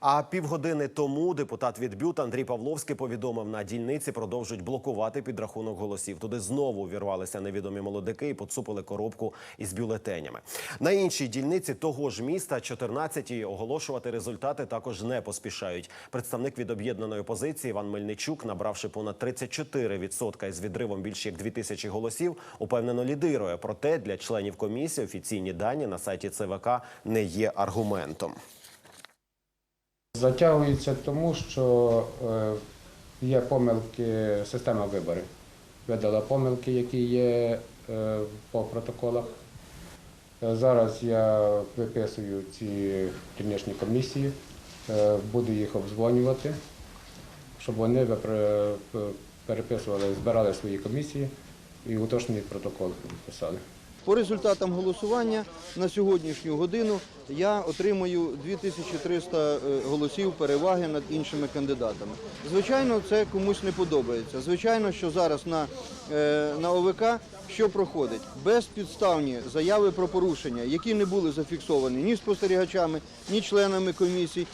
А півгодини тому депутат від БЮТ Андрій Павловський повідомив, на дільниці продовжують блокувати підрахунок голосів. Туди знову увірвалися невідомі молодики і поцупили коробку із бюлетенями. На іншій дільниці того ж міста 14-й оголошувати результати також не поспішають. Представник від об'єднаної опозиції Іван Мельничук, набравши понад 34% із відривом більше як 2000 голосів, упевнено лідирує. Проте для членів комісії офіційні дані на сайті ЦВК не є аргументом. Затягується тому, що е, є помилки система виборів. Видала помилки, які є е, по протоколах. Е, Зараз я виписую ці дільничні комісії, буду їх обдзвонювати, щоб вони переписували, збирали свої комісії і уточнений протокол писали. По результатам голосування на сьогоднішню годину я отримую 2300 е, голосів переваги над іншими кандидатами. Звичайно, це комусь не подобається. Звичайно, що зараз на, е, на ОВК що проходить? Безпідставні заяви про порушення, які не були зафіксовані ні спостерігачами, ні членами комісій.